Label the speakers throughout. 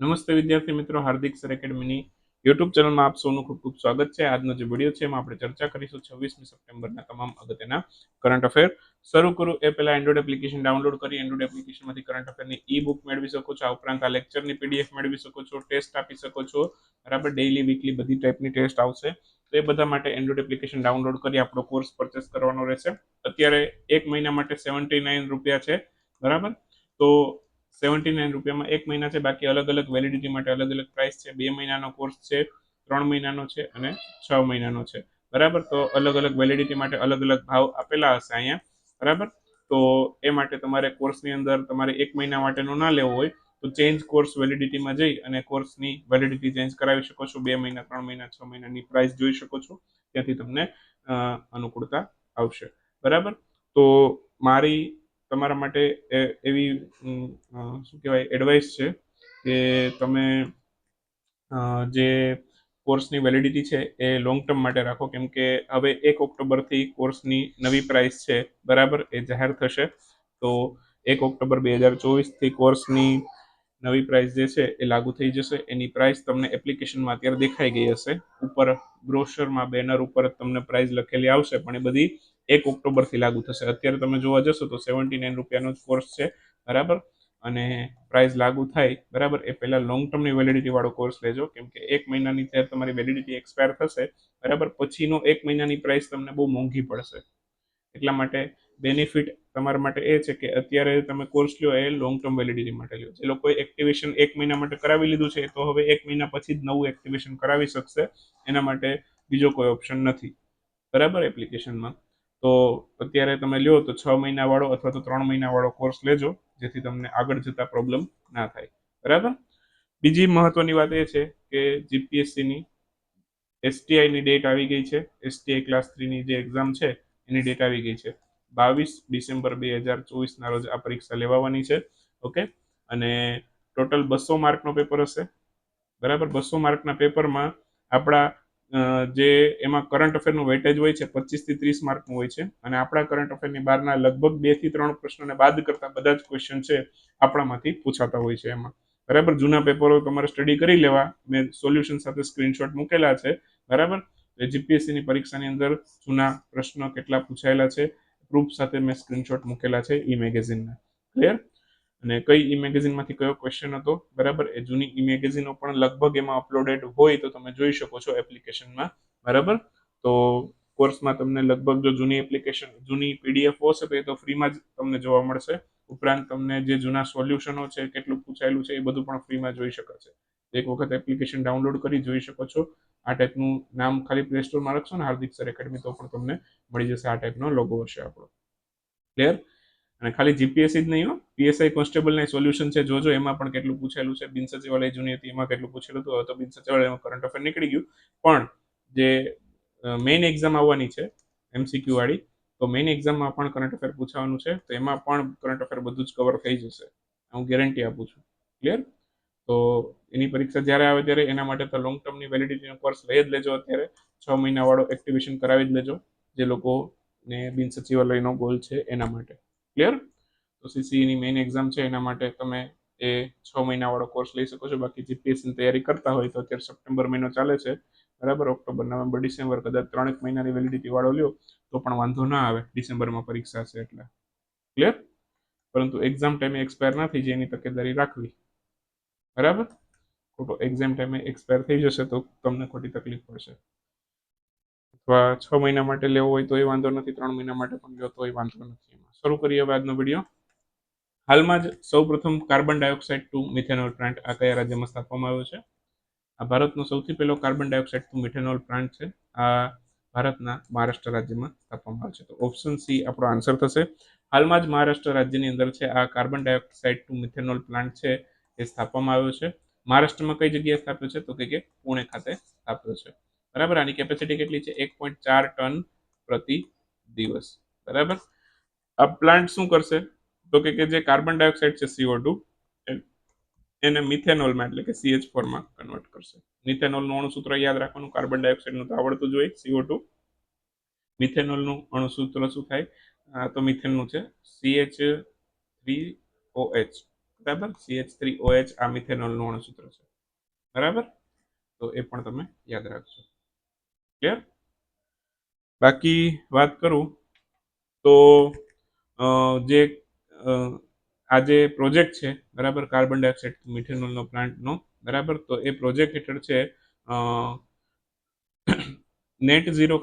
Speaker 1: નમસ્તે વિદ્યાર્થી મિત્રો, હાર્દિક સર એકેડમીની યુટ્યુબ ચેનલમાં આપ સૌનું ખૂબ ખૂબ સ્વાગત છે. આજનો જે વીડિયો છે એમાં આપણે ચર્ચા કરીશું છવ્વીસમી સપ્ટેમ્બરના તમામ અગત્યના કરંટ અફેર શરૂ કરું એ પહેલાં એન્ડ્રોઇડ એપ્લિકેશન ડાઉનલોડ કરી. એન્ડ્રોઇડ એપ્લિકેશનમાંથી કરંટ અફેરની ઈ બુક મેળવી શકો છો. આ ઉપરાંત આ લેક્ચરની પીડીએફ મેળવી શકો છો. ટેસ્ટ આપી શકો છો. બરાબર? ડેઇલી વીકલી બધી ટાઈપની ટેસ્ટ આવશે. તો એ બધા માટે એન્ડ્રોઇડ એપ્લિકેશન ડાઉનલોડ કરી આપણો કોર્સ પરચેસ કરવાનો રહેશે. અત્યારે એક મહિના માટે સેવન્ટી નાઇન રૂપિયા છે. બરાબર? તો સેવન્ટી નાઇન રૂપિયામાં એક મહિના છે, બાકી અલગ અલગ વેલિડિટી માટે અલગ અલગ પ્રાઇસ છે. બે મહિનાનો કોર્સ છે, ત્રણ મહિનાનો છે અને છ મહિનાનો છે. બરાબર? તો અલગ અલગ વેલિડિટી માટે અલગ અલગ ભાવ આપેલા હશે અહીંયા. બરાબર? તો એ માટે તમારે કોર્સની અંદર તમારે એક મહિના માટેનો ના લેવો હોય, તો ચેન્જ કોર્સ વેલિડિટીમાં જઈ અને કોર્સની વેલિડિટી ચેન્જ કરાવી શકો છો. બે મહિના, ત્રણ મહિના, છ મહિનાની પ્રાઇસ જોઈ શકો છો. ત્યાંથી તમને અનુકૂળતા આવશે. બરાબર? તો મારી તમારા માટે એવી શું કહેવાય એડવાઇસ છે કે તમે જે કોર્સની વેલિડિટી છે એ લોંગ ટર્મ માટે રાખો. કેમ કે હવે એક ઓક્ટોબરથી કોર્સની નવી પ્રાઇસ છે, બરાબર? એ જાહેર થશે. તો એક ઓક્ટોબર બે હજાર ચોવીસથી કોર્સની નવી પ્રાઇસ જે છે એ લાગુ થઈ જશે. એની પ્રાઇસ તમને એપ્લિકેશનમાં અત્યારે દેખાઈ ગઈ હશે. ઉપર બ્રોશરમાં બેનર ઉપર તમને પ્રાઇસ લખેલી આવશે. પણ એ બધી એક ઓક્ટોબરથી લાગુ થશે. અત્યારે તમે જોવા જશો તો સેવન્ટી નાઇન રૂપિયાનો જ કોર્સ છે, બરાબર? અને પ્રાઇસ લાગુ થાય, બરાબર? એ પહેલાં લોંગ ટર્મની વેલિડિટી વાળો કોર્સ લેજો, કેમ કે એક મહિનાની ત્યારે તમારી વેલિડિટી એક્સપાયર થશે, બરાબર? પછીનો એક મહિનાની પ્રાઇસ તમને બહુ મોંઘી પડશે. એટલા માટે બેનિફિટ તમારા માટે એ છે કે અત્યારે તમે કોર્સ લ્યો, એ લોંગ ટર્મ વેલિડિટી માટે લ્યો. જે લોકોએ એક્ટિવેશન એક મહિના માટે કરાવી લીધું છે તો હવે એક મહિના પછી જ નવું એક્ટિવેશન કરાવી શકશે. એના માટે બીજો કોઈ ઓપ્શન નથી. બરાબર એપ્લિકેશનમાં તો અત્યારે તમે લ્યો તો છ મહિનાવાળો અથવા તો ત્રણ મહિનાવાળો કોર્સ લેજો, જેથી તમને આગળ જતા પ્રોબ્લેમ ના થાય. બરાબર? બીજી મહત્વની વાત એ છે કે જીપીએસસીની એસટીઆઈની ડેટ આવી ગઈ છે. એસટીઆઈ ક્લાસ થ્રીની જે એક્ઝામ છે, એની ડેટ આવી ગઈ છે. બાવીસ ડિસેમ્બર બે હજાર ચોવીસના રોજ આ પરીક્ષા લેવાની છે, ઓકે? અને ટોટલ બસો માર્કનો પેપર હશે. બરાબર? બસો માર્કના પેપરમાં આપણા જે એમાં કરંટ અફેરનું વેટેજ હોય છે, પચીસથી ત્રીસ માર્કનું હોય છે. અને આપણા કરંટ અફેરની બહારના લગભગ બેથી ત્રણ પ્રશ્નોને બાદ કરતા બધા જ ક્વેશ્ચન છે આપણામાંથી પૂછાતા હોય છે એમાં. બરાબર? જૂના પેપરો તમારે સ્ટડી કરી લેવા. મેં સોલ્યુશન સાથે સ્ક્રીનશોટ મૂકેલા છે. બરાબર? જીપીએસસીની પરીક્ષાની અંદર જૂના પ્રશ્નો કેટલા પૂછાયેલા છે? પ્રૂફ સાથે મેં સ્ક્રીનશોટ મૂકેલા છે ઈ મેગેઝિનના ક્લિયર અને કઈ ઈ મેગેઝિનમાંથી કયો ક્વેશ્ચન હતો? બરાબર? એ જૂની ઈ મેગેઝિનો પણ લગભગ એમાં અપલોડેડ હોય તો તમે જોઈ શકો છો એપ્લિકેશનમાં બરાબર? તો કોર્સમાં તમને લગભગ જો જૂની એપ્લિકેશન જૂની પીડીએફ હશે તો એ તો ફ્રીમાં જ તમને જોવા મળશે. ઉપરાંત તમને જે જૂના સોલ્યુશનો છે, કેટલું પૂછાયેલું છે, એ બધું પણ ફ્રીમાં જોઈ શકે છે. એક વખત એપ્લિકેશન ડાઉનલોડ કરી જોઈ શકો છો. આ ટાઈપનું નામ ખાલી પ્લે સ્ટોરમાં રાખશો ને, હાર્દિક સર એકેડમી તો પણ તમને મળી જશે આ ટાઈપનો લોગો હશે આપણો. ક્લિયર અને ખાલી જીપીએસસી જ નહીં હો. પીએસઆઈ કોન્સ્ટેબલના સોલ્યુશન છે. જોજો, એમાં પણ કેટલું પૂછેલું છે. બિન સચિવાલય જૂની હતી, એમાં કેટલું પૂછેલું હતું. હવે તો બિન સચિવાલયમાં કરંટ અફેર નીકળી ગયું. પણ જે મેઇન એક્ઝામ આવવાની છે એમસીક્યુ વાળી, તો મેઇન એક્ઝામમાં પણ કરંટ અફેર પૂછવાનું છે. તો એમાં પણ કરંટ અફેર બધું જ કવર થઈ જશે. હું ગેરંટી આપું છું. ક્લિયર તો એની પરીક્ષા જ્યારે આવે ત્યારે એના માટે તો લોંગ ટર્મની વેલિડિટીનો કોર્સ લઈ જ લેજો અત્યારે. છ મહિનાવાળો એક્ટિવેશન કરાવી જ લેજો. જે લોકોને બિન સચિવાલયનો ગોલ છે એના માટે. ક્લિયર તો સીસીઈની મેઇન એક્ઝામ છે, એના માટે તમે એ છ મહિનાવાળો કોર્સ લઈ શકો છો. બાકી જીપીએસસીની તૈયારી કરતા હોય તો અત્યારે સપ્ટેમ્બર મહિનો ચાલે છે. બરાબર? ઓક્ટોબર નવેમ્બર ડિસેમ્બર કદાચ ત્રણેક મહિનાની વેલિડિટી વાળો લ્યો, તો પણ વાંધો ના આવે. ડિસેમ્બરમાં પરીક્ષા છે એટલે. ક્લિયર પરંતુ એક્ઝામ ટાઈમે એક્સપાયર ના થઈ જાય, એની તકેદારી રાખવી. બરાબર? ખોટો એક્ઝામ ટાઈમે એક્સપાયર થઈ જશે તો તમને ખોટી તકલીફ પડશે. અથવા છ મહિના માટે લેવો હોય તો એ વાંધો નથી, ત્રણ મહિના માટે પણ લો તો એ વાંધો નથી. શરૂ કરીએ હવે આજનો વીડિયો હાલમાં જ સૌપ્રથમ carbon dioxide to methanol plant આ કયા રાજ્યમાં સ્થાપવામાં આવ્યો છે? આ ભારતનો સૌથી પહેલો carbon dioxide to methanol plant છે. આ ભારતના મહારાષ્ટ્ર રાજ્યમાં સ્થાપવામાં આવે છે. તો ઓપ્શન સી આપણો આન્સર થશે. હાલમાં જ મહારાષ્ટ્ર રાજ્યની અંદર છે આ carbon dioxide to methanol plant છે એ સ્થાપવામાં આવ્યો છે. મહારાષ્ટ્રમાં કઈ જગ્યાએ સ્થાપ્યો છે? તો કે પુણે ખાતે સ્થાપ્યો છે. બરાબર? આની કેપેસિટી કેટલી છે? એક પોઈન્ટ ચાર ટન પ્રતિ દિવસ. બરાબર? આ પ્લાન્ટ શું કરશે? તો કે જે કાર્બન ડાયોક્સાઇડ છે સીઓ ટુ એને મિથેનોલમાં એટલે કે સીએચ ફોરમાં કન્વર્ટ કરશે. મિથેનોલનું અણુસૂત્ર યાદ રાખવાનું કાર્બન ડાયોક્સાઇડનું તો આવડતું જ હોય સીઓ ટુ મિથેનોલનું અણુસૂત્ર શું થાય? તો મિથેનનું છે સીએચ થ્રી ઓ એચ બરાબર? સીએચ થ્રી ઓએચ આ મિથેનોલનું અણુસૂત્ર છે. બરાબર? તો એ પણ તમે યાદ રાખજો. ક્લિયર બાકી વાત કરું તો જે આ જે પ્રોજેક્ટ છે, બરાબર કાર્બન ડાયોક્સાઇડ મિથેનોલનો પ્લાન્ટનો, બરાબર? તો એ પ્રોજેક્ટ હેઠળ છે નેટ ઝીરો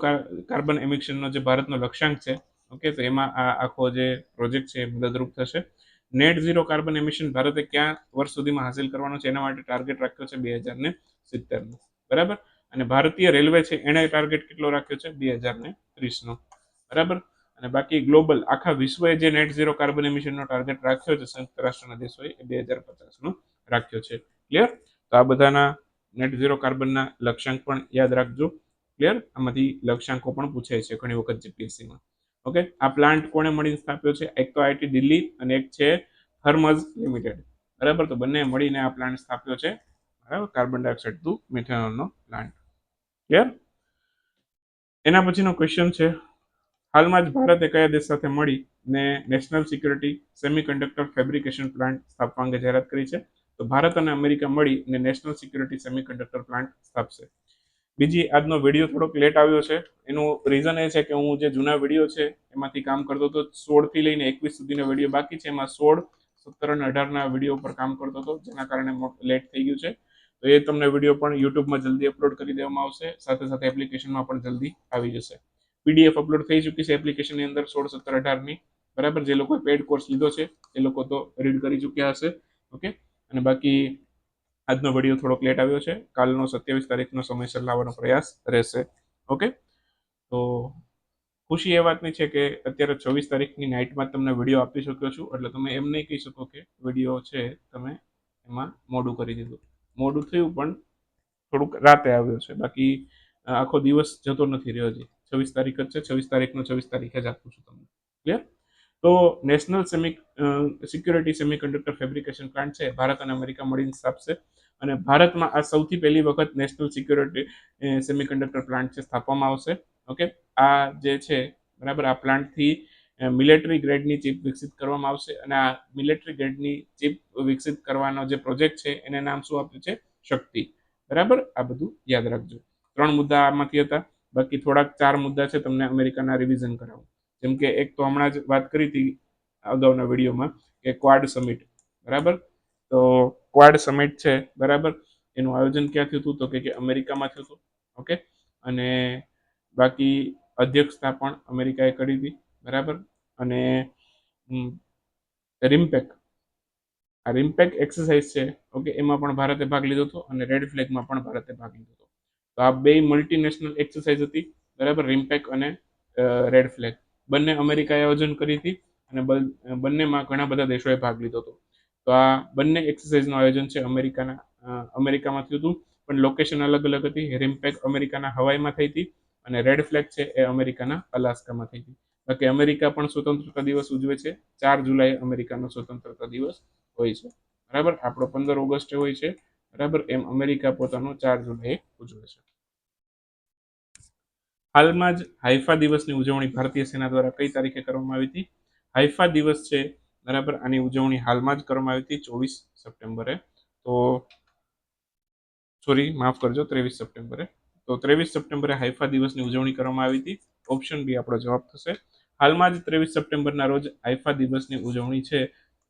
Speaker 1: કાર્બન એમિશનનો જે ભારતનો લક્ષ્યાંક છે, ઓકે? તો એમાં આ આખો જે પ્રોજેક્ટ છે એ મદદરૂપ થશે. નેટ ઝીરો કાર્બન એમિશન ભારતે ક્યાં વર્ષ સુધીમાં હાંસિલ કરવાનો છે? એના માટે ટાર્ગેટ રાખ્યો છે બે હજાર ને સિત્તેરનો, બરાબર? અને ભારતીય રેલવે છે, એણે ટાર્ગેટ કેટલો રાખ્યો છે? બે હજાર ને ત્રીસનો, બરાબર? અને બાકી ગ્લોબલ, આખા વિશ્વએ જે નેટ ઝીરો કાર્બન એમિશનનો ટાર્ગેટ રાખ્યો છે સંયુક્ત રાષ્ટ્રના દેશોએ, એ બે હજાર પચાસનો રાખ્યો છે. ક્લિયર તો આ બધાના નેટ ઝીરો કાર્બનના લક્ષ્યાંક પણ યાદ રાખજો. ક્લિયર આમાંથી લક્ષ્યાંકો પણ પૂછાય છે ઘણી વખત જીપીએસસીમાં ઓકે આ પ્લાન્ટ કોણે મળીને સ્થાપ્યો છે? એક તો આઈટી દિલ્હી અને એક છે થર્મઝ લિમિટેડ બરાબર? તો બંને મળીને આ પ્લાન્ટ સ્થાપ્યો છે. બરાબર? કાર્બન ડાયોક્સાઇડ ટુ મિથેનોલનો પ્લાન્ટ ક્લિયર એના પછીનો ક્વેશ્ચન છે હાલમાં જ ભારતે કયા દેશ સાથે મળી ને national security semiconductor fabrication plant સ્થાપવા અંગે જાહેરાત કરી છે. તો ભારત અને અમેરિકા મળી અને નેશનલ સિક્યુરિટી સેમિકન્ડક્ટર પ્લાન્ટ સ્થાપશે. બીજી આજનો વીડિયો થોડોક લેટ આવ્યો છે. એનું રીઝન એ છે કે હું જે જૂના વીડિયો છે એમાંથી કામ કરતો હતો સોળથી લઈને એકવીસ સુધીનો વીડિયો બાકી છે. એમાં સોળ, સત્તર અને અઢારના વીડિયો પર કામ કરતો હતો, જેના કારણે લેટ થઈ ગયું છે. તો એ તમને વીડિયો પણ યુટ્યુબમાં જલ્દી અપલોડ કરી દેવામાં આવશે. સાથે સાથે એપ્લિકેશનમાં પણ જલ્દી આવી જશે. પીડીએફ અપલોડ થઈ ચૂકી છે એપ્લિકેશનની અંદર સોળ સત્તર અઢારની. બરાબર? જે લોકોએ પેડ કોર્સ લીધો છે, એ લોકો તો રીડ કરી ચૂક્યા હશે. ઓકે અને બાકી આજનો વીડિયો થોડોક લેટ આવ્યો છે. કાલનો સત્યાવીસ તારીખનો સમયસર લાવવાનો પ્રયાસ રહેશે. ઓકે તો ખુશી એ વાતની છે કે અત્યારે છવ્વીસ તારીખની નાઇટમાં તમને વીડિયો આપી શક્યો છું. એટલે તમે એમ નહીં કહી શકો કે વીડિયો છે, તમે એમાં મોડું કરી દીધું. મોડું થયું પણ થોડુંક રાતે આવ્યો છે. બાકી આખો દિવસ જતો નથી રહ્યો હજી. છવ્વીસ તારીખ જ છે. છવ્વીસ તારીખનો છવ્વીસ તારીખે જ આપું છું તમને. ક્લિયર તો national semi security semiconductor fabrication plant છે. ભારત અને અમેરિકા મળીને સ્થાપશે. અને ભારતમાં આ સૌથી પહેલી વખત national security semiconductor plant છે, સ્થાપવામાં આવશે. ઓકે આ જે છે, બરાબર, આ પ્લાન્ટથી મિલિટરી ગ્રેડની ચીપ વિકસિત કરવામાં આવશે. અને આ મિલિટરી ગ્રેડની ચીપ વિકસિત કરવાનો જે પ્રોજેક્ટ છે, એને નામ શું આપ્યું છે? શક્તિ. બરાબર? આ બધું યાદ રાખજો. ત્રણ મુદ્દા આમાંથી હતા. બાકી થોડાક ચાર મુદ્દા છે તમને અમેરિકાના રિવિઝન કરાવું. જેમ કે એક તો હમણાં જ વાત કરી હતી અગાઉના વિડીયોમાં કે ક્વાડ સમિટ બરાબર? તો ક્વાડ સમિટ છે, બરાબર? એનું આયોજન ક્યાં થયું હતું? તો કે અમેરિકામાં થયું હતું. ઓકે? અને બાકી અધ્યક્ષતા પણ અમેરિકાએ કરી હતી. બરાબર? અને રિમ્પેક. આ રિમ્પેક એક્સરસાઇઝ છે. ઓકે? એમાં પણ ભારતે ભાગ લીધો હતો અને રેડ ફ્લેગમાં પણ ભારતે ભાગ લીધો હતો. તો આ બે મલ્ટીનેશનલ એક્સરસાઇઝ હતી. બરાબર? રિમ્પેક અને રેડ ફ્લેગ બંને અમેરિકાએ આયોજન કરી હતી અને બંનેમાં ઘણા બધા દેશોએ ભાગ લીધો હતો. તો આ બંને એક્સરસાઇઝનું આયોજન છે અમેરિકાના અમેરિકામાં થયું હતું. પણ લોકેશન અલગ અલગ હતી. રિમ્પેક અમેરિકાના હવાઈમાં થઈ હતી અને રેડ ફ્લેગ છે એ અમેરિકાના અલાસ્કામાં થઈ હતી. બાકી અમેરિકા પણ સ્વતંત્રતા દિવસ ઉજવે છે. ચાર જુલાઈ અમેરિકાનો સ્વતંત્રતા દિવસ હોય છે. બરાબર? આપણો પંદર ઓગસ્ટે હોય છે. બરાબર? એમ અમેરિકા પોતાનો ચાર જુલાઈ ઉજવે છે. હાલમાં જ હાઈફા દિવસની ઉજવણી ભારતીય સેના દ્વારા કઈ તારીખે કરવામાં આવી હતી? હાઈફા દિવસ છે, બરાબર? આની ઉજવણી હાલમાં જ કરવામાં આવી હતી, ચોવીસ સપ્ટેમ્બરે. તો સોરી, માફ કરજો, ત્રેવીસ સપ્ટેમ્બરે. તો ત્રેવીસ સપ્ટેમ્બરે હાઈફા દિવસની ઉજવણી કરવામાં આવી હતી. ઓપ્શન બી આપણો જવાબ થશે. હાલમાં જ ત્રેવીસ સપ્ટેમ્બરના રોજ હાઇફા દિવસની ઉજવણી છે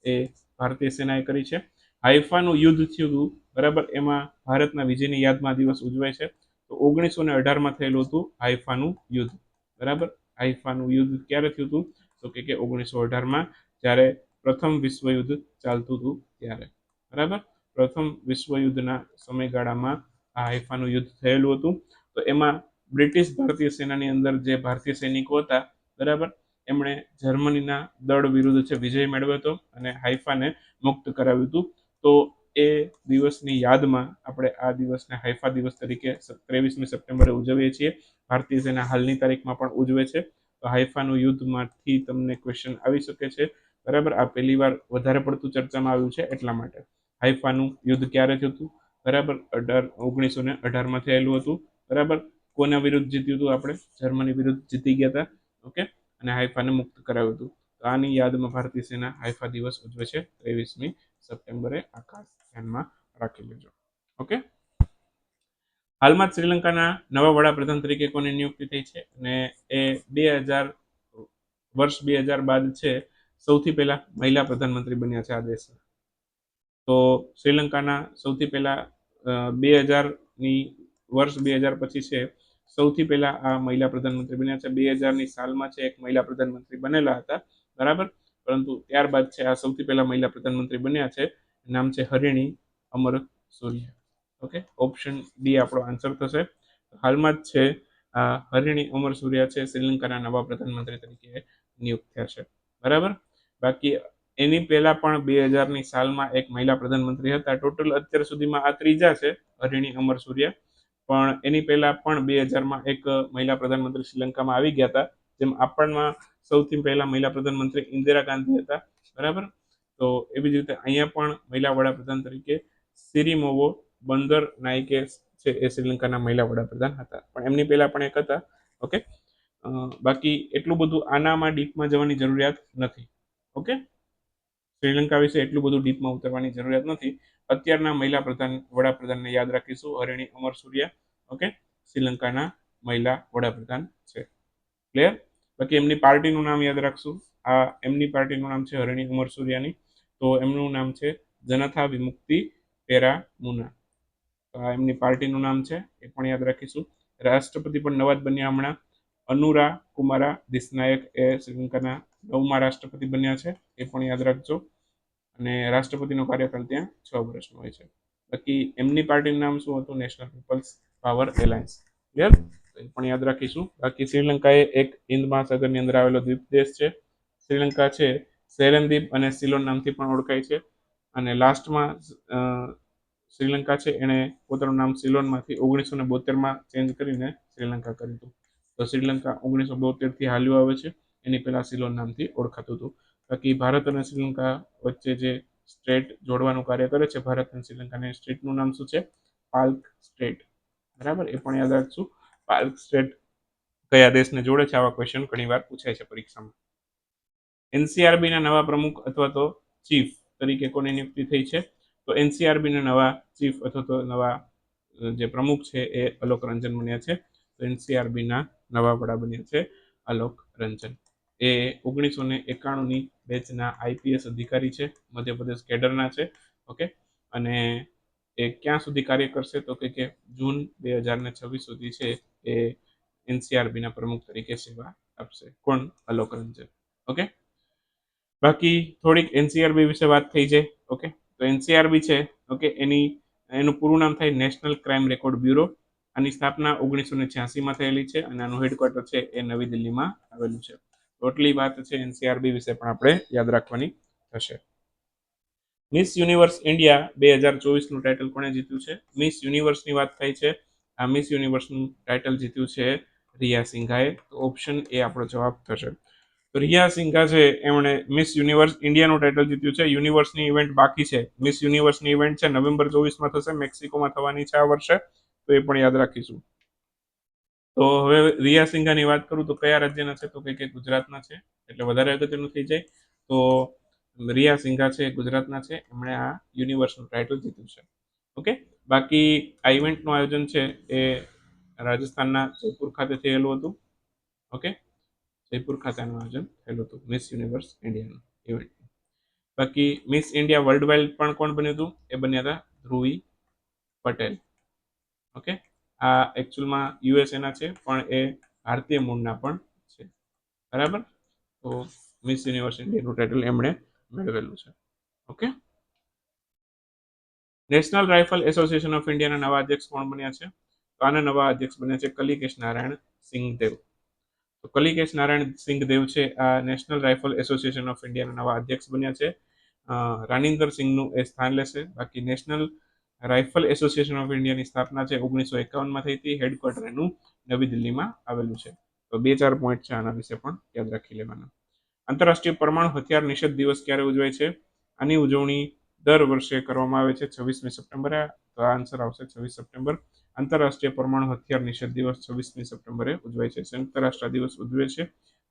Speaker 1: એ ભારતીય સેનાએ કરી છે. હાઈફાનું યુદ્ધ થયું હતું બરાબર? એમાં ભારતના વિજયની યાદમાં દિવસ ઉજવાય છે. તો ઓગણીસો ને અઢારમાં થયેલું હતું હાઈફાનું યુદ્ધ. બરાબર? હાઈફાનું યુદ્ધ ક્યારે થયું હતું? તો કે કે ઓગણીસો અઢારમાં જ્યારે પ્રથમ વિશ્વયુદ્ધ ચાલતું હતું ત્યારે. બરાબર? પ્રથમ વિશ્વયુદ્ધના સમયગાળામાં આ હાઈફાનું યુદ્ધ થયેલું હતું. તો એમાં બ્રિટિશ ભારતીય સેનાની અંદર જે ભારતીય સૈનિકો હતા, બરાબર? એમણે જર્મનીના દળ વિરુદ્ધ છે વિજય મેળવ્યો હતો અને હાઈફાને મુક્ત કરાવ્યું હતું. તો એ દિવસની યાદમાં આપણે આ દિવસને હાઈફા દિવસ તરીકે ત્રેવીસમી સપ્ટેમ્બરે ઉજવીએ છીએ. ભારતીય સેના હાલની તારીખમાં પણ ઉજવે છે. તો હાઈફાનું યુદ્ધમાંથી તમને ક્વેશ્ચન આવી શકે છે. બરાબર, આ પહેલી વાર વધારે પડતું ચર્ચામાં આવ્યું છે એટલા માટે. હાઈફાનું યુદ્ધ ક્યારે થયું હતું? બરાબર, અઢાર ઓગણીસો ને અઢારમાં થયેલું હતું. બરાબર, કોના વિરુદ્ધ જીત્યું હતું આપણે? જર્મની વિરુદ્ધ જીતી ગયા હતા. ઓકે? અને હાઈફાને મુક્ત કરાવ્યું હતું. તો આની યાદમાં ભારતીય સેના હાઈફા દિવસ ઉજવે છે ત્રેવીસમી સપ્ટેમ્બરે આ ધ્યાનમાં રાખી લેજો. ઓકે હાલમાં જ શ્રીલંકાના નવા વડાપ્રધાન તરીકે કોની નિયુક્તિ થઈ છે અને એ બે હજાર વર્ષ બે હજાર બાદ છે, સૌથી પહેલા મહિલા પ્રધાનમંત્રી બન્યા છે આ દેશના તો શ્રીલંકાના સૌથી પહેલા બે હજારની વર્ષ બે હજાર પછી છે, સૌથી પહેલા આ મહિલા પ્રધાનમંત્રી બન્યા છે. બે હજારની સાલમાં છે, એક મહિલા પ્રધાનમંત્રી બનેલા હતા. બરાબર? પરંતુ ત્યારબાદ છે, આ સૌથી પહેલા મહિલા પ્રધાનમંત્રી બન્યા છે. નામ છે Harini Amar Surya. Okay? Option D આપણો આન્સર થશે. હાલમાં જ છે, આ હરિણી અમર સૂર્યા છે, શ્રીલંકાના નવા પ્રધાનમંત્રી તરીકે નિયુક્ત થયા છે. બરાબર? બાકી એની પહેલા પણ બે હજારની સાલમાં એક મહિલા પ્રધાનમંત્રી હતા. ટોટલ અત્યાર સુધીમાં આ ત્રીજા છે, હરિણી અમર સૂર્યા. પણ એની પહેલા પણ બે હજારમાં એક મહિલા પ્રધાનમંત્રી શ્રીલંકામાં આવી ગયા હતા. જેમ આપણમાં સૌથી પહેલા મહિલા પ્રધાનમંત્રી ઇન્દિરા ગાંધી હતા, બરાબર? તો એવી જ રીતે અહીંયા પણ મહિલા વડાપ્રધાન તરીકે સિરિમોવો બંદર નાયકે છે એ શ્રીલંકાના મહિલા વડાપ્રધાન હતા. પણ એમની પહેલા પણ એક હતા, ઓકે? બાકી એટલું બધું આનામાં ડીપમાં જવાની જરૂરિયાત નથી, ઓકે? શ્રીલંકા વિશે એટલું બધું ડીપમાં ઉતરવાની જરૂરિયાત નથી. અત્યારના મહિલા પ્રધાન, વડાપ્રધાનને યાદ રાખીશું, હરિણી અમર સૂર્યા, ઓકે? શ્રીલંકાના મહિલા વડાપ્રધાન છે. ક્લિયર? બાકી એમની પાર્ટીનું નામ યાદ રાખશું. આ એમની પાર્ટીનું નામ છે હરણી અમર સૂર્યાની. તો એમનું નામ છે જનથા વિમુક્તિ પેરા મુના. તો આ એમની પાર્ટીનું નામ છે, એ પણ યાદ રાખીશું. રાષ્ટ્રપતિ પણ નવા જ બન્યા હમણાં. અનુરા કુમારા દિસનાયક એ શ્રીલંકાના નવમા રાષ્ટ્રપતિ બન્યા છે, એ પણ યાદ રાખજો. અને રાષ્ટ્રપતિનો કાર્યકાળ ત્યાં છ વર્ષનો હોય છે. બાકી એમની પાર્ટીનું નામ શું હતું? National people's power alliance. Clear? પણ યાદ રાખીશું. બાકી શ્રીલંકા એ એક હિન્દ મહાસાગરની અંદર આવેલો દ્વીપ દેશ છે. શ્રીલંકા છે સેરેનદ્વીપ અને સિલોન નામથી પણ ઓળખાય છે. અને લાસ્ટમાં શ્રીલંકા છે, એણે પોતાનું નામ સિલોનમાંથી ઓગણીસો ને બોતેરમાં ચેન્જ કરીને શ્રીલંકા કર્યું હતું. તો શ્રીલંકા ઓગણીસો બોતેરથી હાલ્યું આવે છે. એની પહેલાં સિલોન નામથી ઓળખાતું હતું. બાકી ભારત અને શ્રીલંકા વચ્ચે જે સ્ટ્રેટ જોડવાનું કાર્ય કરે છે, ભારત અને શ્રીલંકાને સ્ટ્રેટનું નામ શું છે? Palk strait. બરાબર? એ પણ યાદ રાખશું. પાલ્ક સ્ટેટ કયા દેશને જોડે છે? આવા ક્વેશ્ચન ઘણી વાર પૂછાય છે પરીક્ષામાં. એનસીઆરબીના નવા પ્રમુખ અથવા તો ચીફ તરીકે કોની નિયુક્તિ થઈ છે? તો એનસીઆરબીના નવા ચીફ અથવા તો નવા જે પ્રમુખ છે એ અલોક રંજન બન્યા છે. તો એનસીઆરબીના નવા વડા બન્યા છે અલોક રંજન. એ ઓગણીસો ને એકાણુંની બેચના આઈપીએસ અધિકારી છે, મધ્યપ્રદેશ કેડરના છે, ઓકે? અને એ ક્યાં સુધી કાર્ય કરશે? તો કે જૂન બે હજાર ને છવ્વીસ સુધી છે એ એનસીઆરબીના પ્રમુખ તરીકે સેવા આપશે. કોણ? અલોક રંજન. ઓકે બાકી થોડીક એનસીઆરબી વિશે વાત થઈ જાય. ઓકે તો એનસીઆરબી છે. ઓકે એની, એનું પૂરું નામ થાય નેશનલ ક્રાઇમ રેકોર્ડ બ્યુરો આની સ્થાપના ઓગણીસો ને છ્યાસીમાં થયેલી છે અને આનું હેડક્વાર્ટર છે એ નવી દિલ્હીમાં આવેલું છે. ટોટલી વાત છે એનસીઆરબી વિશે પણ આપણે યાદ રાખવાની થશે. મિસ યુનિવર્સ ઇન્ડિયા બે હજાર ચોવીસનું ટાઇટલ કોણે જીત્યું છે? મિસ યુનિવર્સની વાત થઈ છે આ મિસ યુનિવર્સનું ટાઇટલ જીત્યું છે રિયા સિંઘાએ. તો ઓપ્શન એ આપણો જવાબ થશે. તો રિયા સિંઘા છે, એમણે મિસ યુનિવર્સ ઇન્ડિયાનું ટાઇટલ જીત્યું છે. યુનિવર્સની ઇવેન્ટ બાકી છે. મિસ યુનિવર્સની ઇવેન્ટ છે, નવેમ્બર ચોવીસમાં થશે, મેક્સિકોમાં થવાની છે આ વર્ષે. તો એ પણ યાદ રાખીશું. તો હવે રિયા સિંઘાની વાત કરું તો કયા રાજ્યના છે? તો કે કે ગુજરાતના છે. એટલે વધારે અગત્યનું થઈ જાય. તો રિયા સિંઘા છે, ગુજરાતના છે. એમણે આ યુનિવર્સનું ટાઇટલ જીત્યું છે. ઓકે બાકી આ ઇવેન્ટનું આયોજન છે એ રાજસ્થાનના જયપુર ખાતે થયેલું હતું. ઓકે જયપુર ખાતેનું આયોજન થયેલું હતું. મિસ યુનિવર્સ ઇન્ડિયાનું ઇવેન્ટ બાકી મિસ ઇન્ડિયા વર્લ્ડ વાઇડ પણ કોણ બન્યું હતું? એ બન્યા હતા ધ્રુવી પટેલ. ઓકે આ એકચ્યુઅલમાં યુએસએના છે, પણ એ ભારતીય મૂળના પણ છે. બરાબર? તો મિસ યુનિવર્સ ઇન્ડિયાનું ટાઇટલ એમણે મેળવેલું છે. Okay national rifle association of ઇન્ડિયાના નવા અધ્યક્ષ કોણ બન્યા છે? તો આના નવા અધ્યક્ષ બન્યા છે કલિકેશ નારાયણ સિંઘદેવ તો કલિકેશ નારાયણ સિંઘદેવ છે, આ નેશનલ રાઇફલ એસોસિએશન ઓફ ઇન્ડિયાના નવા અધ્યક્ષ બન્યા છે. રાનિંદર સિંઘનું એ સ્થાન લેશે. બાકી નેશનલ રાઇફલ એસોસિએશન ઓફ ઇન્ડિયાની સ્થાપના છે ઓગણીસો એકાવનમાં થઈ હતી. હેડક્વાર્ટર એનું નવી દિલ્હીમાં આવેલું છે. તો બે ચાર પોઈન્ટ છે આના વિશે પણ યાદ રાખી લેવાના. આંતરરાષ્ટ્રીય પરમાણુ હથિયાર નિષેધ દિવસ ક્યારે ઉજવાય છે? આની ઉજવણી દર વર્ષે કરવામાં આવે છે છવ્વીસમી સપ્ટેમ્બરે. તો આન્સર આવશે છવ્વીસ સપ્ટેમ્બર. આંતરરાષ્ટ્રીય પરમાણુ હથિયાર નિષેધ દિવસ છવ્વીસમી સપ્ટેમ્બરે ઉજવાય છે. સંયુક્ત રાષ્ટ્ર દિવસ ઉજવે છે.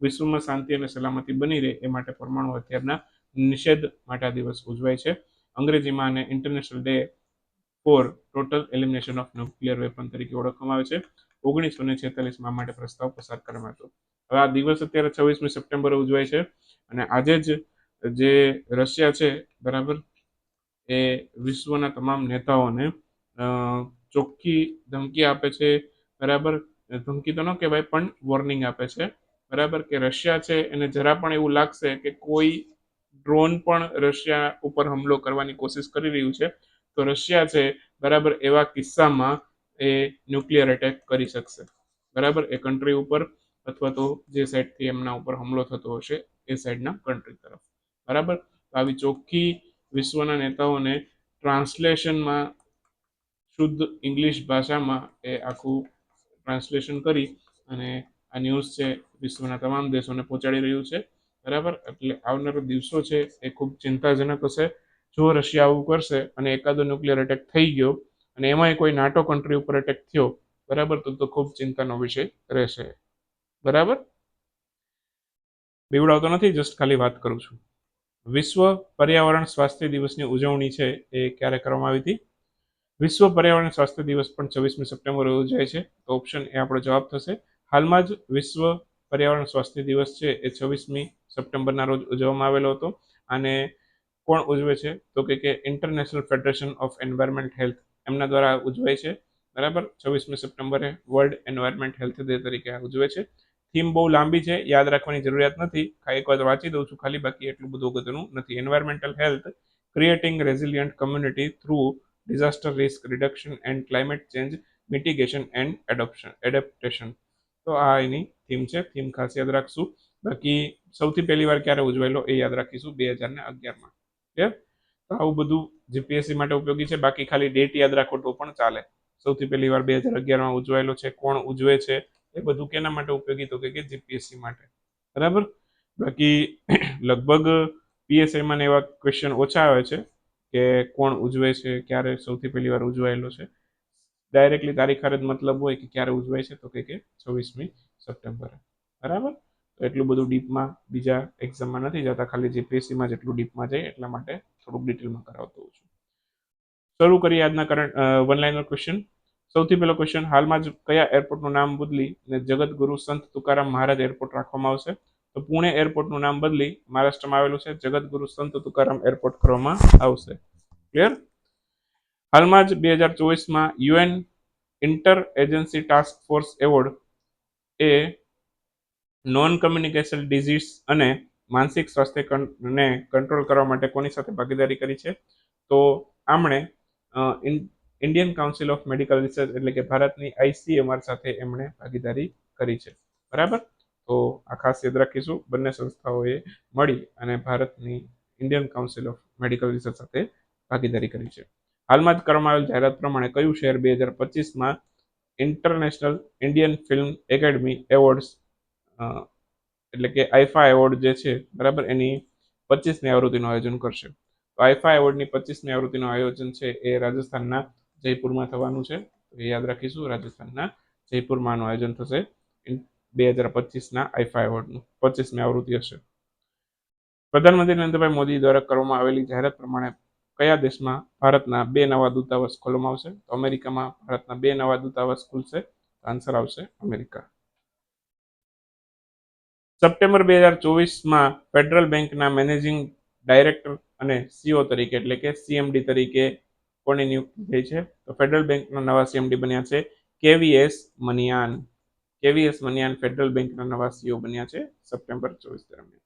Speaker 1: વિશ્વમાં શાંતિ અને સલામતી બની રહે એ માટે પરમાણુ હથિયારના નિષેધ માટે આ દિવસ ઉજવાય છે. અંગ્રેજીમાં આને international day for total elimination of nuclear weapon તરીકે ઓળખવામાં આવે છે. ઓગણીસો ને છેતાલીસમાં માટે પ્રસ્તાવ પસાર કરવામાં હતો હવે આ દિવસ અત્યારે છવ્વીસમી સપ્ટેમ્બરે ઉજવાય છે. અને આજે જ જે રશિયા છે, બરાબર? એ વિશ્વના તમામ નેતાઓને ચોખ્ખી ધમકી આપે છે, બરાબર? ધમકી તો ન કહેવાય, પણ વોર્નિંગ આપે છે. બરાબર કે રશિયા છે, એને જરા પણ એવું લાગશે કે કોઈ ડ્રોન પણ રશિયા ઉપર હુમલો કરવાની કોશિશ કરી રહ્યું છે. તો રશિયા છે, બરાબર, એવા કિસ્સામાં એ ન્યુક્લિયર એટેક કરી શકશે. બરાબર? એ કન્ટ્રી ઉપર અથવા તો જે સાઈડથી એમના ઉપર હુમલો થતો હશે, એ સાઈડના કન્ટ્રી તરફ. બરાબર? આવી ચોખ્ખી વિશ્વના નેતાઓને ટ્રાન્સલેશનમાં શુદ્ધ ઇંગ્લિશ ભાષામાં એ આખું ટ્રાન્સલેશન કરી અને આ ન્યૂઝ છે વિશ્વના તમામ દેશોને પહોંચાડી રહ્યું છે. બરાબર? એટલે આવનારા દિવસો છે એ ખૂબ ચિંતાજનક હશે. જો રશિયા આવું કરશે અને એકાદો ન્યુક્લિયર એટેક થઈ ગયો અને એમાંય કોઈ નાટો કન્ટ્રી ઉપર એટેક થયો, બરાબર? તો તો ખૂબ ચિંતાનો વિષય રહેશે. બરાબર? બીવડાવતો નથી, જસ્ટ ખાલી વાત કરું છું. વિશ્વ પર્યાવરણ સ્વાસ્થ્ય દિવસની ઉજવણી છે એ ક્યારે કરવામાં આવી હતી? વિશ્વ પર્યાવરણ સ્વાસ્થ્ય દિવસ પણ છવ્વીસમી સપ્ટેમ્બરે ઉજવાય છે. તો ઓપ્શન એ આપણો જવાબ થશે. હાલમાં જ વિશ્વ પર્યાવરણ સ્વાસ્થ્ય દિવસ છે એ છવ્વીસમી સપ્ટેમ્બરના રોજ ઉજવવામાં આવેલો હતો. અને કોણ ઉજવે છે? તો કે international federation of environment health એમના દ્વારા ઉજવાય છે. બરાબર? છવ્વીસમી સપ્ટેમ્બરે વર્લ્ડ એન્વાયરમેન્ટ હેલ્થ ડે તરીકે ઉજવે છે. થીમ બહુ લાંબી છે, યાદ રાખવાની જરૂરિયાત નથી. ખાલી એક વાર વાંચી દઉં છું, ખાલી બાકી એટલું બધું અગત્યનું નથી. Environmental health creating resilient community through disaster risk reduction and climate change mitigation and adoption adaptation તો આ એની થીમ છે, થીમ ખાસ યાદ રાખશું. બાકી સૌથી પહેલી વાર ક્યારે ઉજવાયેલો એ યાદ રાખીશું, બે હજાર ને અગિયારમાં. ક્લિયર તો આવું બધું જીપીએસસી માટે ઉપયોગી છે, બાકી ખાલી ડેટ યાદ રાખો તો પણ ચાલે. સૌથી પહેલી વાર બે હજાર અગિયારમાં ઉજવાયેલો છે, કોણ ઉજવે છે એ બધું કેના માટે ઉપયોગી? તો કે જીપીએસસી માટે. બરાબર? બાકી લગભગ પીએસઆઈમાં ને એવા ક્વેશ્ચન ઓછા આવે છે કે કોણ ઉજવે છે, ક્યારે સૌથી પહેલી વાર ઉજવાયેલો છે. ડાયરેક્ટલી તારીખ જ મતલબ હોય કે ક્યારે ઉજવાય છે તો કે છવ્વીસમી સપ્ટેમ્બરે. બરાબર? તો એટલું બધું ડીપમાં બીજા એક્ઝામમાં નથી જતા. ખાલી જીપીએસસીમાં જેટલું ડીપમાં જાય, એટલા માટે થોડુંક ડિટેલમાં કરાવતો હોઉં છું. શરૂ કરીએ આજના કરંટ વન લાઇનર ક્વેશ્ચન સૌથી પહેલો ક્વેશ્ચન હાલમાં જ કયા એરપોર્ટનું નામ બદલી અને જગતગુરુ સંત તુકારામ મહારાજ એરપોર્ટ રાખવામાં આવશે? તો પુણે એરપોર્ટનું નામ બદલી મહારાષ્ટ્રમાં આવેલું છે, જગતગુરુ સંત તુકારામ એરપોર્ટ કરવામાં આવશે. ક્લિયર હાલમાં જ બે હજાર ચોવીસમાં UN inter agency task force award એ નોન કમ્યુનિકેશન ડિઝીઝ અને માનસિક સ્વાસ્થ્યને કંટ્રોલ કરવા માટે કોની સાથે ભાગીદારી કરી છે? તો આમણે Indian council of medical research એટલે કે ભારતની આઈસીએમઆર સાથે એમણે ભાગીદારી કરી છે. બરાબર? તો આ ખાસ યાદ રાખીશું, બંને સંસ્થાઓએ મળી અને ભારતની Indian council of medical research સાથે ભાગીદારી કરી છે. હાલમાં જ કરવામાં આવેલ જાહેરાત પ્રમાણે કયું શહેર બે હજાર પચીસમાં international Indian film academy awards એટલે કે આઈફા એવોર્ડ જે છે, બરાબર? એની પચીસમી આવૃત્તિનું આયોજન કરશે. તો આઈફા એવોર્ડની પચીસમી આવૃત્તિનું આયોજન છે એ રાજસ્થાનના જયપુરમાં થવાનું છે. યાદ રાખીશું, રાજસ્થાનના જયપુરમાં આનું આયોજન થશે. બે હજાર પચીસના આઈફા એવોર્ડનું, પચીસમી આવૃત્તિ હશે. પ્રધાનમંત્રી નરેન્દ્રભાઈ મોદી દ્વારા કરવામાં આવેલી જાહેરાત પ્રમાણે કયા દેશમાં ભારતના બે નવા દૂતાવાસ ખોલવામાં આવશે? તો અમેરિકામાં ભારતના બે નવા દૂતાવાસ ખુલશે. આન્સર આવશે અમેરિકા. સપ્ટેમ્બર બે હજાર ચોવીસમાં ફેડરલ બેંકના મેનેજિંગ ડાયરેક્ટર અને સીઓ તરીકે, એટલે કે સીએમડી તરીકે કોની નિયુક્તિ થઈ છે? તો ફેડરલ બેંકના નવા સીએમડી બન્યા છે KVS Manian. KVS Manian Federal બેંકના નવા સીઓ બન્યા છે સપ્ટેમ્બર ચોવીસ દરમિયાન.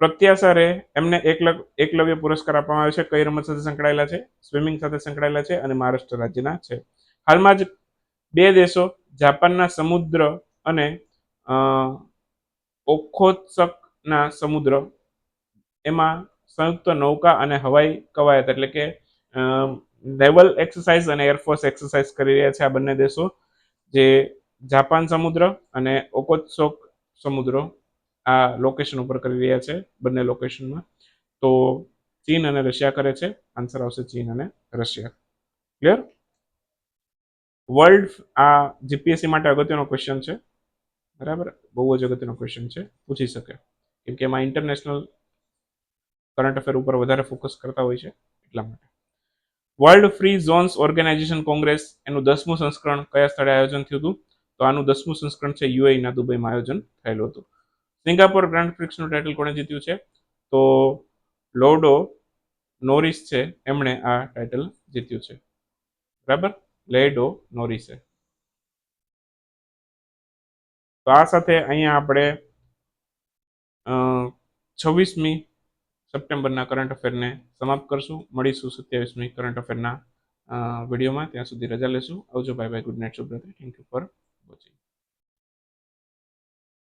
Speaker 1: પ્રત્યાસારે એમને એકલવ એકલવ્ય પુરસ્કાર આપવામાં આવ્યો છે. કઈ રમત સાથે સંકળાયેલા છે? સ્વિમિંગ સાથે સંકળાયેલા છે અને મહારાષ્ટ્ર રાજ્યના છે. હાલમાં જ બે દેશો જાપાનના સમુદ્ર અને ઓખોત્સકના સમુદ્ર, એમાં સંયુક્ત નૌકા અને હવાઈ કવાયત એટલે કે નેવલ એક્સરસાઇઝ અને એરફોર્સ એક્સરસાઇઝ કરી રહ્યા છે આ બંને દેશો. જે જાપાન સમુદ્ર અને ઓકોત્સોક સમુદ્ર આ લોકેશન ઉપર કરી રહ્યા છે, બંને લોકેશનમાં તો ચીન અને રશિયા કરે છે. આન્સર આવશે ચીન અને રશિયા. ક્લિયર વર્લ્ડ આ જીપીએસસી માટે અગત્યનો ક્વેશ્ચન છે. બરાબર? બહુ જ અગત્યનો ક્વેશ્ચન છે. પૂછી શકે. કેમ કે એમાં ઇન્ટરનેશનલ કરંટ અફેર ઉપર વધારે ફોકસ કરતા હોય છે એટલા માટે. World free zones organization congress એનું દસમું સંસ્કરણ કયા સ્થળે આયોજન થયું હતું? તો આનું દસમું સંસ્કરણ છે યુએઈના દુબઈમાં આયોજન થયેલું હતું. સિંગાપોર ગ્રાન્ડ પ્રિક્સનું ટાઇટલ કોણે જીત્યું છે? તો લોડો નોરિસ છે, એમણે આ ટાઇટલ જીત્યું છે. બરાબર? લેડો નોરિસે. તો આ સાથે અહીંયા આપણે છવ્વીસમી સપ્ટેમ્બરના કરંટ અફેરને સમાપ્ત કરશું. મળીશું સત્યાવીસમી કરંટ અફેરના વિડીયોમાં. ત્યાં સુધી રજા લેશું. આવજો. Bye bye. Good night. સુપ્રત થેન્ક યુ ફોર વોચિંગ.